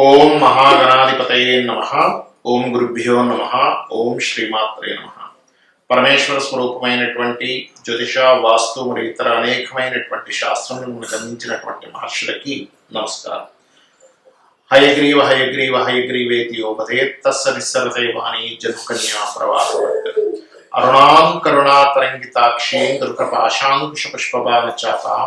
ఓం మహాగణాధిపతయే నమ ఓం గురుభ్యో నమ ఓం శ్రీమాత్రే నమ పరమేశ్వర స్వరూపమైనటువంటి జ్యోతిష వాస్తు మరియు ఇతర అనేకమైనటువంటి శాస్త్రములను మనకు అందించినటువంటి మహర్షులకి నమస్కారం హయగ్రీవ హయగ్రీవ హయగ్రీవేతి యోపదే తస్స నిస్సరతే వాణి జనుకన్యా ప్రవాహ అరుణాం కరుణాతరంగితాక్షీం దుర్గపాశాంకుశ పుష్పబాణ చాతాం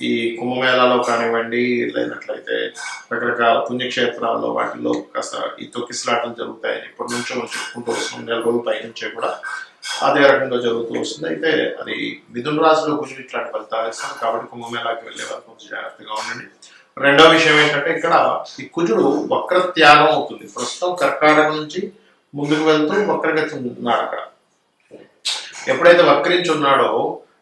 ఈ కుంభమేళాలో కానివ్వండి లేనట్లయితే రకరకాల పుణ్యక్షేత్రాల్లో వాటిల్లో కాస్త ఈ తొక్కిసలాటలు జరుగుతాయని ఇప్పటి నుంచో మనం చెప్పుకుంటూ వస్తున్నాం. నెల రోజుల పై నుంచే కూడా అదే రకంగా జరుగుతూ వస్తుంది. అయితే అది మిథున రాశిలో కుజుడు ఇట్లాంటి ఫలితాలు ఇస్తాను కాబట్టి కుంభమేళాకి వెళ్ళే వారు కొంచెం జాగ్రత్తగా ఉండండి. రెండో విషయం ఏంటంటే ఇక్కడ ఈ కుజుడు వక్ర త్యాగం అవుతుంది. ప్రస్తుతం కర్కాటక నుంచి ముందుకు వెళ్తూ వక్రగతి ఉన్నాడు అక్కడ. ఎప్పుడైతే వక్రించి ఉన్నాడో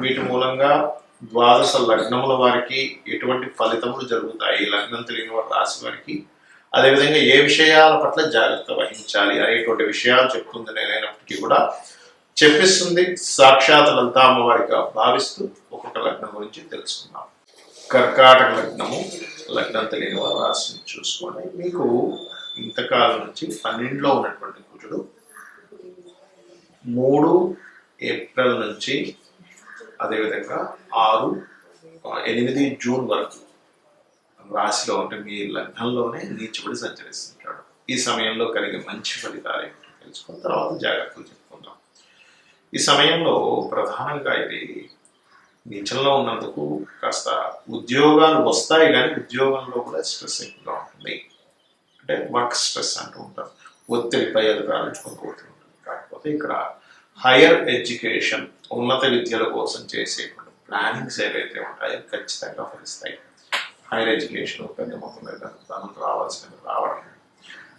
వీటి మూలంగా ద్వాదశ లగ్నముల వారికి ఎటువంటి ఫలితములు జరుగుతాయి? లగ్నం తెలియని వారి రాశి వారికి అదేవిధంగా ఏ విషయాల పట్ల జాగ్రత్త వహించాలి అనేటువంటి విషయాలు చెప్తుంది నేనైనప్పటికీ కూడా చెప్పిస్తుంది. సాక్షాత్ లలితా అమ్మవారిగా భావిస్తూ ఒక్కొక్క లగ్నం గురించి తెలుసుకున్నాం కర్కాటక లగ్నము లగ్నం తెలియని వారి రాశిని చూసుకోండి. మీకు ఇంతకాలం నుంచి పన్నెండులో ఉన్నటువంటి కుజుడు మూడు ఏప్రిల్ నుంచి అదేవిధంగా ఆరు ఎనిమిది జూన్ వరకు రాశిలో ఉంటే మీ లగ్నంలోనే నీచబడి సంచరిస్తుంటాడు. ఈ సమయంలో కలిగే మంచి ఫలితాలు ఏంటో తెలుసుకున్న తర్వాత జాగ్రత్తలు చెప్పుకుందాం. ఈ సమయంలో ప్రధానంగా ఇది నీచంలో ఉన్నందుకు కాస్త ఉద్యోగాలు వస్తాయి కానీ ఉద్యోగంలో కూడా స్ట్రెస్ ఎక్కువగా ఉంటుంది. అంటే వర్క్ స్ట్రెస్ అంటూ ఉంటారు. ఒత్తిడి పై అధికారులు ఉంటుంది కాకపోతే ఇక్కడ హైయర్ ఎడ్యుకేషన్ ఉన్నత విద్యల కోసం చేసేటువంటి ప్లానింగ్స్ ఏవైతే ఉంటాయో ఖచ్చితంగా ఫలిస్తాయి. హైయర్ ఎడ్యుకేషన్ పెద్ద మొత్తం మీద ధనం రావాల్సినవి రావడం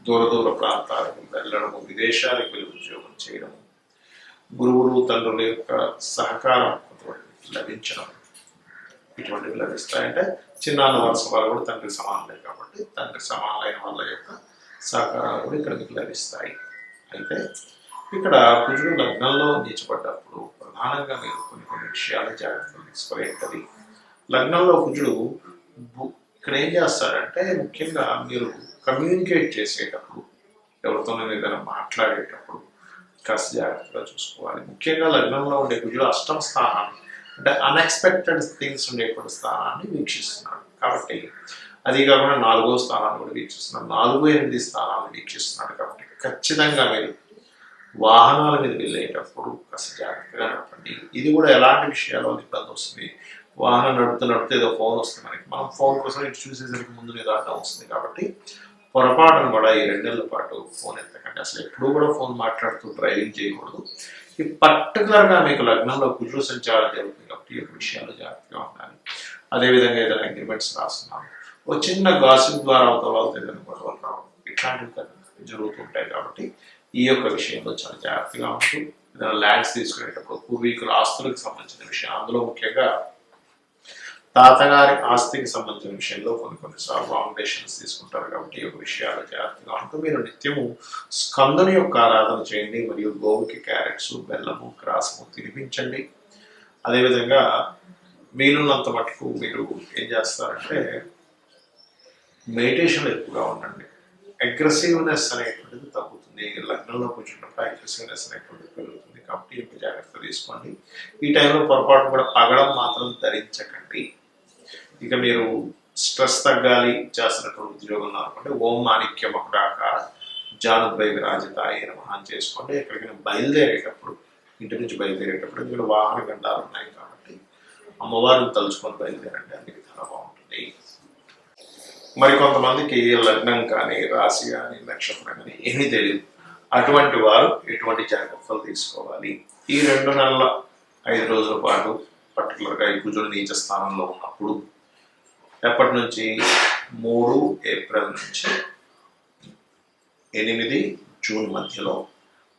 దూర దూర ప్రాంతాలకు వెళ్ళడము విదేశాలకు వెళ్ళి ఉద్యోగం చేయడము గురువులు తండ్రుల యొక్క సహకారం లభించడం ఇటువంటివి లభిస్తాయంటే చిన్నాన్న వరుస వాళ్ళు కూడా తండ్రి సమానులే కాబట్టి తండ్రి సమానమైన వాళ్ళ యొక్క సహకారాలు కూడా ఇక్కడ మీకు లభిస్తాయి. అయితే ఇక్కడ కుజుడు లగ్నంలో నీచబడ్డప్పుడు ప్రధానంగా మీరు కొన్ని కొన్ని విషయాలు జాగ్రత్తలు తీసుకోవాలి లగ్నంలో కుజుడు ఇక్కడ ఏం చేస్తారంటే ముఖ్యంగా మీరు కమ్యూనికేట్ చేసేటప్పుడు ఎవరితోనో ఏదైనా మాట్లాడేటప్పుడు కాస్త జాగ్రత్తగా చూసుకోవాలి. ముఖ్యంగా లగ్నంలో ఉండే కుజుడు అష్టం స్థానాన్ని అంటే అన్ఎక్స్పెక్టెడ్ థింగ్స్ ఉండేటువంటి స్థానాన్ని వీక్షిస్తున్నాడు. కాబట్టి అది కాకుండా నాలుగో స్థానాన్ని కూడా వీక్షిస్తున్నాడు. నాలుగు ఎనిమిది స్థానాన్ని వీక్షిస్తున్నాడు కాబట్టి ఖచ్చితంగా మీరు వాహనాల మీద వెళ్ళేటప్పుడు కాస్త జాగ్రత్తగా నడపండి. ఇది కూడా ఎలాంటి విషయాల్లో ఇబ్బంది వస్తుంది? వాహనం నడుపుతూ నడిపితే ఏదో ఫోన్ వస్తుంది మనకి. మనం ఫోన్ కోసం ఇటు చూసేసరికి ముందు ఏదో అడ్డం వస్తుంది కాబట్టి పొరపాటును కూడా ఈ రెండేళ్ళ పాటు ఫోన్ ఎత్తకండి. అసలు ఎప్పుడూ కూడా ఫోన్ మాట్లాడుతూ డ్రైవింగ్ చేయకూడదు. ఈ పర్టికులర్గా మీకు లగ్నంలో కుజుడు సంచారం జరుగుతుంది కాబట్టి ఈ విషయాలు జాగ్రత్తగా ఉండాలి. అదేవిధంగా ఏదైనా అగ్రిమెంట్స్ రాస్తున్నాము ఒక చిన్న గాసిప్ ద్వారా అవతల వాళ్ళతో ఏదైనా గొడవలు రావడం. ఇట్లాంటివి జరుగుతుంటాయి కాబట్టి ఈ యొక్క విషయంలో చాలా జాగ్రత్తగా ఉంటూ ఏదైనా ల్యాండ్స్ తీసుకునేటప్పుడు పూర్వీకుల ఆస్తులకు సంబంధించిన విషయం అందులో ముఖ్యంగా తాతగారి ఆస్తికి సంబంధించిన విషయంలో కొన్ని కొన్నిసార్లు ఫౌండేషన్స్ తీసుకుంటారు కాబట్టి ఈ యొక్క విషయాలు జాగ్రత్తగా ఉంటూ మీరు నిత్యము స్కందుని యొక్క ఆరాధన చేయండి మరియు గోవుకి క్యారెట్స్ బెల్లము క్రాసము తినిపించండి. అదేవిధంగా వీలున్నంత మటుకు మీరు ఏం చేస్తారంటే మెడిటేషన్ ఎక్కువగా ఉండండి. అగ్రెసివ్నెస్ అనేటువంటిది తగ్గుతుంది. లగ్నంలో కూర్చున్నప్పుడు అగ్రెసివ్నెస్ అనేటువంటిది పెరుగుతుంది. కాబట్టి ఈ యొక్క జాగ్రత్త తీసుకోండి. ఈ టైంలో పొరపాటు కూడా పగడం మాత్రం ధరించకండి. ఇక మీరు స్ట్రెస్ తగ్గాలి చేస్తున్నటువంటి ఉద్యోగంలో అనుకుంటే ఓం మాణిక్యం ఒకడాక జానుద్వై విరాజిత అయిన మహాన్ చేసుకోండి. ఎక్కడికైనా బయలుదేరేటప్పుడు ఇంటి నుంచి బయలుదేరేటప్పుడు ఇక్కడ వాహన గండాలు ఉన్నాయి కాబట్టి అమ్మవారిని తలుచుకొని బయలుదేరండి. అన్ని విధాలా మరికొంతమందికి మరి కొంతమందికి లగ్నం కానీ రాశి కానీ నక్షత్రం కానీ ఏమీ తెలియదు. అటువంటి వారు ఎటువంటి జాగ్రత్తలు తీసుకోవాలి? ఈ రెండు నెలల ఐదు రోజుల పాటు పర్టికులర్గా ఈ కుజుడు నీచ స్థానంలో ఉన్నప్పుడు ఎప్పటి నుంచి? మూడు ఏప్రిల్ నుంచి. ఎనిమిది జూన్ మధ్యలో.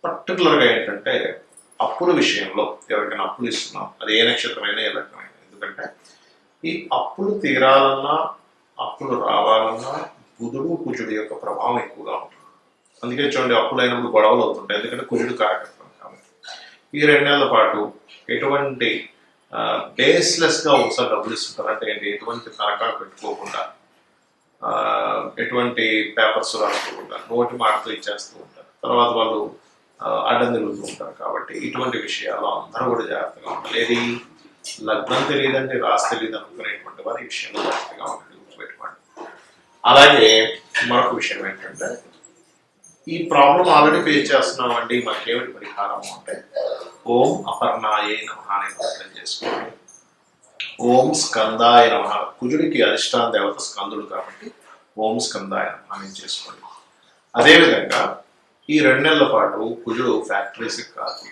పర్టికులర్గా ఏంటంటే అప్పుల విషయంలో ఎవరికైనా అప్పులు ఇస్తున్నాం. అది ఏ నక్షత్రమైనా ఏ లగ్నమైనా. ఎందుకంటే ఈ అప్పులు తీరాలన్నా అప్పులు రావాలన్నా బుధుడు కుజుడు యొక్క ప్రభావం ఎక్కువగా ఉంటుంది. అందుకే చూడండి అప్పులు అయినప్పుడు గొడవలు అవుతుంటాయి. ఎందుకంటే కుజుడు కార్యకర్తం కాబట్టి. ఈ రెండేళ్ళ పాటు ఎటువంటి బేస్లెస్గా ఒకసారి డబ్బులు ఇస్తుంటారు? అంటే ఏంటి? ఎటువంటి తనఖా పెట్టుకోకుండా ఎటువంటి పేపర్స్ రాసుకోకుండా నోటి మాటతో ఇచ్చేస్తూ ఉంటారు. తర్వాత వాళ్ళు ఆ, అడ్డం తిరుగుతూ ఉంటారు కాబట్టి ఇటువంటి విషయాలు అందరూ కూడా జాగ్రత్తగా ఉండాలి. ఏది? లగ్నం తెలియదండి రాసి తెలియదు అనుకునేటువంటి వారి విషయంలో జాగ్రత్తగా ఉండండి గుర్తుపెట్టుకోండి అలాగే మరొక విషయం ఏంటంటే ఈ ప్రాబ్లం ఆల్రెడీ ఫేస్ చేస్తున్నామండి మనకేమిటి పరిహారం అంటే ఓం అపర్ణాయే నమ అనే మంత్రం చేసుకోండి. ఓం స్కందాయ నమ కుజుడికి అధిష్టాన దేవత స్కందుడు కాబట్టి ఓం స్కందాయ నమ చేసుకోండి. అదేవిధంగా ఈ రెండు నెలల పాటు కుజుడు ఫ్యాక్టరీస్కి కాదు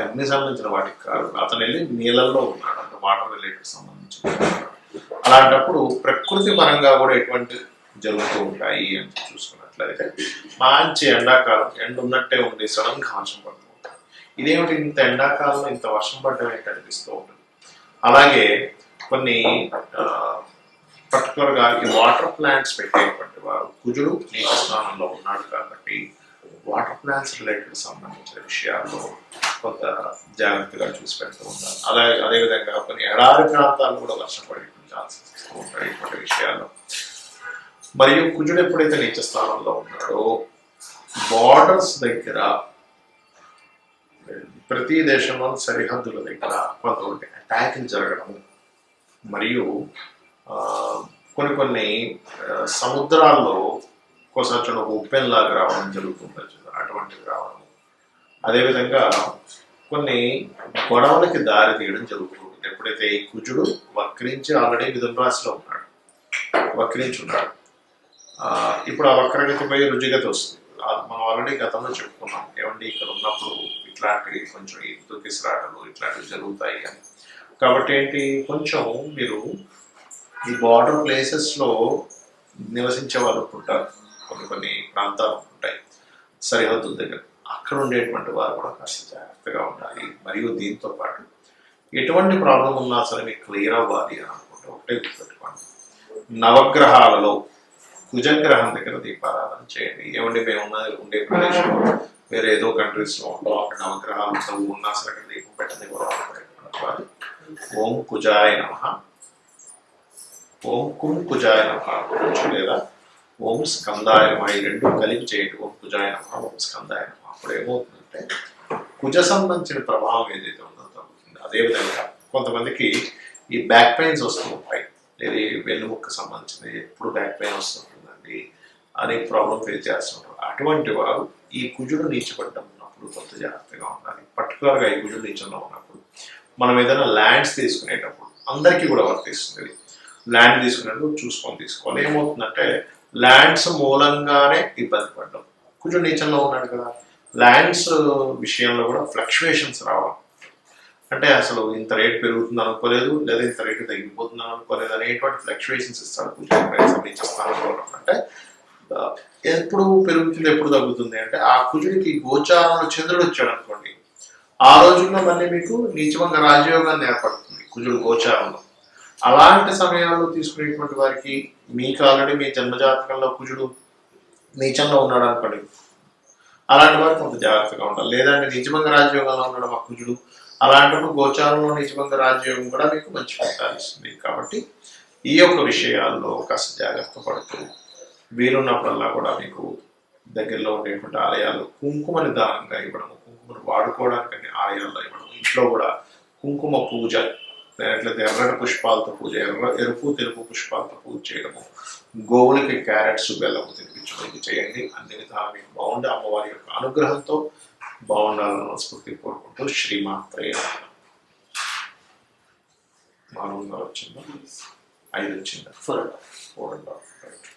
అగ్ని సంబంధించిన వాటికి కాదు అతను వెళ్ళి నీళ్ళల్లో ఉన్నాడు అంటే వాటర్ రిలేటెడ్ సంబంధించిన అలాంటప్పుడు ప్రకృతి పరంగా కూడా ఎటువంటి జరుగుతూ ఉంటాయి అని చూసుకున్నట్లయితే మంచి ఎండాకాలం ఎండ ఉన్నట్టే ఉండి సడన్గా వర్షం పడుతూ ఉంటుంది. ఇదేమిటి ఇంత ఎండాకాలంలో ఇంత వర్షం పడ్డమే ఏంటి అనిపిస్తూ ఉంటుంది? అలాగే కొన్ని పర్టికులర్గా ఈ వాటర్ ప్లాంట్స్ పెట్టేటువంటి వారు కుజుడు నీటి స్థానంలో ఉన్నాడు కాబట్టి వాటర్ ప్లాంట్స్ రిలేటెడ్ సంబంధించిన విషయాల్లో కొంత జాగ్రత్తగా చూసి పెడుతూ ఉంటారు. అలాగే అదేవిధంగా కొన్ని ఎడారి ప్రాంతాలు కూడా వర్షం పడి ఛాన్సెస్ ఉంటాయి ఇటువంటి విషయాల్లో మరియు కుజుడు ఎప్పుడైతే నీచ స్థానంలో ఉన్నాడో బార్డర్స్ దగ్గర ప్రతి దేశంలో సరిహద్దుల దగ్గర కొంతమంది అటాకింగ్ జరగడం మరియు ఆ, కొన్ని కొన్ని సముద్రాల్లో సముద్రాల్లో ఒకసారి ఒక ఉప్పెన్లాగా రావడం జరుగుతుంది అటువంటివి రావడం. అదేవిధంగా కొన్ని గొడవలకి దారి తీయడం జరుగుతుంది. ఎప్పుడైతే ఈ కుజుడు వక్రించి ఆల్రెడీ మిథున రాశిలో ఉన్నాడు వక్రించి ఉన్నాడు ఇప్పుడు ఆ వక్రగతిపై రుజుగతి వస్తుంది. మనం ఆల్రెడీ గతంలో చెప్పుకున్నాం. ఏమండి ఇక్కడ ఉన్నప్పుడు ఇట్లాంటివి కొంచెం ఈ దుఃఖిసరాటలు ఇట్లాంటివి జరుగుతాయి అని. కాబట్టి ఏంటి కొంచెం మీరు ఈ బార్డర్ ప్లేసెస్లో నివసించే వాళ్ళు ఉంటారు. కొన్ని కొన్ని ప్రాంతాలు ఉంటాయి. సరిహద్దుల దగ్గర. అక్కడ ఉండేటువంటి వారు కూడా కాస్త జాగ్రత్తగా ఉండాలి. మరియు దీంతో పాటు ఎటువంటి ప్రాబ్లం ఉన్నా సరే మీకు క్లియర్ అవ్వాలి అని అనుకుంటే ఒకటే గుర్తుపెట్టుకోండి. నవగ్రహాలలో కుజగ్రహం దగ్గర దీపారాధన చేయండి. ఏమండి మేము ఉన్న ఉండే ప్రదేశంలో వేరే ఏదో కంట్రీస్లో ఉంటాం. అక్కడ నవగ్రహాలు చదువు ఉన్నా సరే అక్కడ దీపం పెట్టండి కూడా ఓం కుజాయ నమ. ఓం కుం కుజాయ నమ లేదా ఓం స్కందాయ నమ. ఈ రెండు కలిపి చేయండి. ఓం కుజాయ నమ ఓం స్కందాయ నమ. అప్పుడు ఏమవుతుందంటే కుజ సంబంధించిన ప్రభావం ఏదైతే అదేవిధంగా కొంతమందికి ఈ బ్యాక్ పెయిన్స్ వస్తూ ఉంటాయి. ఇది వెన్నుముక్క సంబంధించింది ఎప్పుడు బ్యాక్ పెయిన్ వస్తుంటుందండి అనే ప్రాబ్లం ఫేస్ చేస్తుంటారు అటువంటి వారు ఈ కుజుడు నీచబడ్డం ఉన్నప్పుడు కొంత జాగ్రత్తగా ఉండాలి. పర్టికులర్గా ఈ కుజుడు నీచంలో ఉన్నప్పుడు మనం ఏదైనా ల్యాండ్స్ తీసుకునేటప్పుడు అందరికీ కూడా వర్తిస్తుంది ల్యాండ్ తీసుకునేటప్పుడు చూసుకొని తీసుకోవాలి. ఏమవుతుందంటే ల్యాండ్స్ మూలంగానే ఇబ్బంది పడ్డం. కుజుడు నీచంలో ఉన్నాడు కదా ల్యాండ్స్ విషయంలో కూడా ఫ్లక్చువేషన్స్ రావడం. అంటే అసలు ఇంత రేట్ పెరుగుతుంది అనుకోలేదు లేదా ఇంత రేటు తగ్గిపోతుంది అనుకోలేదు అనేటువంటి ఫ్లక్చువేషన్స్ ఇస్తాడు కుజుడు ప్రైస్ స్థానంలో అంటే ఎప్పుడు పెరుగుతుంది ఎప్పుడు తగ్గుతుంది? అంటే ఆ కుజుడికి గోచారంలో చంద్రుడు వచ్చాడు అనుకోండి. ఆ రోజుల్లో మళ్ళీ మీకు నీచమంగా రాజయోగాన్ని ఏర్పడుతుంది కుజుడు గోచారంలో. అలాంటి సమయాల్లో తీసుకునేటువంటి వారికి మీకు ఆల్రెడీ మీ జన్మజాతకంలో కుజుడు నీచంలో ఉన్నాడు అనుకోండి. అలాంటి వారు కొంత జాగ్రత్తగా ఉండాలి. లేదంటే నిజమంగా రాజయోగంలో ఉన్నాడు మా కుజుడు అలాంటప్పుడు గోచారంలో నిజమంగా రాజయోగం కూడా మీకు మంచి ఫలితాలు ఇస్తుంది. కాబట్టి ఈ యొక్క విషయాల్లో కాస్త జాగ్రత్త పడుతూ వీలున్నప్పుడల్లా కూడా మీకు దగ్గరలో ఉండేటువంటి ఆలయాలు కుంకుమని దానంగా ఇవ్వడము కుంకుమను వాడుకోవడానికి ఆలయాల్లో ఇవ్వడం ఇంట్లో కూడా కుంకుమ పూజ లేనట్లయితే ఎర్రటి పుష్పాలతో పూజ ఎర్ర ఎరుపు తెలుపు పుష్పాలతో పూజ చేయడము గోవులకి క్యారెట్స్ బెల్లము తినిపించడం చేయండి. అన్ని విధాలు మీకు బాగుండే. అమ్మవారి యొక్క అనుగ్రహంతో బాగుండాలని మనస్ఫూర్తి కోరుకుంటూ శ్రీమాత్రే. నాలుగున్నర వచ్చిందా? ఐదు వచ్చిందా? Four and four and half